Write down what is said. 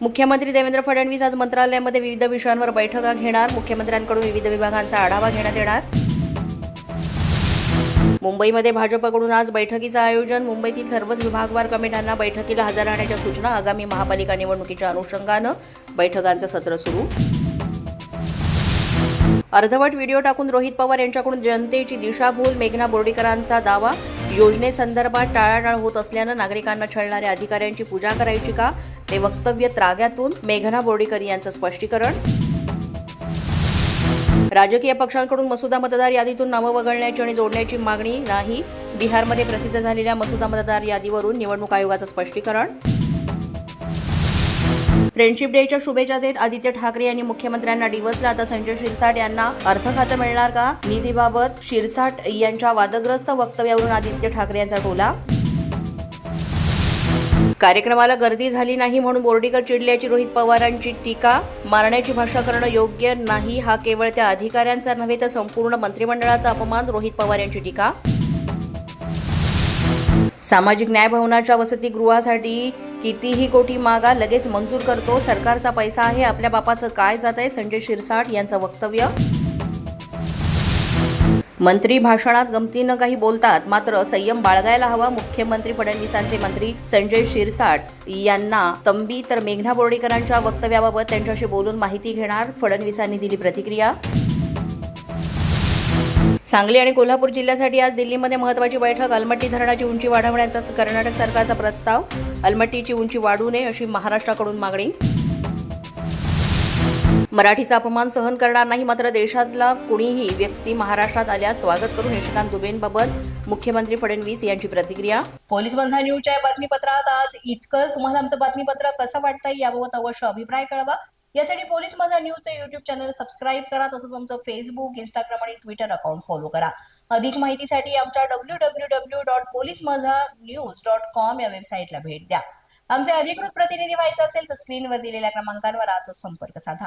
मुख्यमंत्री देवेंद्र फडणवीस आज मंत्रालयामध्ये विविध विषयांवर बैठका घेणार. मुख्यमंत्र्यांकडून विविध विभागांचा आढावा घेण्यात येणार. मुंबईमध्ये भाजपकडून आज बैठकीचं आयोजन. मुंबईतील सर्वच विभागवार कमिट्यांना बैठकीला हजर राहण्याच्या सूचना आगामी महापालिका निवडणुकीच्या अनुषंगानं बैठकांचं सत्र सुरू. अर्धवट व्हिडिओ टाकून रोहित पवार यांच्याकडून जनतेची दिशाभूल. मेघना बोर्डीकरांचा दावा योजनेसंदर्भात टाळाटाळ होत असल्यानं नागरिकांना छळणाऱ्या अधिकाऱ्यांची पूजा करायची का? ते वक्तव्य त्राग्यातून मेघना बोर्डीकर यांचं स्पष्टीकरण. राजकीय पक्षांकडून मसुदा मतदार यादीतून नावं वगळण्याची आणि जोडण्याची मागणी नाही. बिहारमध्ये प्रसिद्ध झालेल्या मसुदा मतदार यादीवरून निवडणूक आयोगाचं स्पष्टीकरण. फ्रेंडशिप डेच्या शुभेच्छा देत आदित्य ठाकरे यांनी मुख्यमंत्र्यांना डिवसला आता संजय शिरसाट यांना अर्थ खातं मिळणार का? निधीबाबत शिरसाट यांच्या वादग्रस्त वक्तव्यावरून आदित्य ठाकरे यांचा टोला. कार्यक्रमाला गर्दी झाली नाही म्हणून बोर्डीकर चिडल्याची रोहित पवारांची टीका. मारण्याची भाषा करणं योग्य नाही हा केवळ त्या अधिकाऱ्यांचा नव्हे तर संपूर्ण मंत्रिमंडळाचा अपमान रोहित पवार यांची टीका. सामाजिक न्याय भवनाच्या वसतिगृहासाठी कितीही कोटी मागा लगेच मंजूर करतो. सरकारचा पैसा आहे आपल्या बापाचं काय जात आहे संजय शिरसाट यांचं वक्तव्य. मंत्री भाषणात गमतीनं काही बोलतात मात्र संयम बाळगायला हवा मुख्यमंत्री फडणवीसांचे मंत्री संजय शिरसाट यांना तंबी तर मेघना बोर्डीकरांच्या वक्तव्याबाबत त्यांच्याशी बोलून माहिती घेणार फडणवीसांनी दिली प्रतिक्रिया. सांगली आणि कोल्हापूर जिल्ह्यासाठी आज दिल्लीमध्ये महत्वाची बैठक अलमट्टी धरणाची उंची वाढवण्याचा कर्नाटक सरकारचा प्रस्ताव अलमट्टीची उंची वाढू नये अशी महाराष्ट्राकडून मागणी मराठीचा अपमान सहन करणार नाही मात्र देशातला कुणीही व्यक्ती महाराष्ट्रात आल्यास स्वागत करून निशिकांत दुबेंबाबत मुख्यमंत्री फडणवीस यांची प्रतिक्रिया. पोलीस बंधा न्यूजच्या या बातमीपत्रात आज इतकंच. तुम्हाला आमचं बातमीपत्र कसं वाटतं याबाबत अवश्य अभिप्राय कळवा. यासाठी पोलीस माझा न्यूजचं युट्यूब चॅनल सबस्क्राईब करा तसंच आमचं फेसबुक इंस्टाग्राम आणि ट्विटर अकाउंट फॉलो करा. अधिक माहितीसाठी आमच्या W W W dot police Majha news dot com या वेबसाईटला भेट द्या. आमचे अधिकृत प्रतिनिधी व्हायचं असेल तर स्क्रीनवर दिलेल्या क्रमांकांवर आजच संपर्क साधा.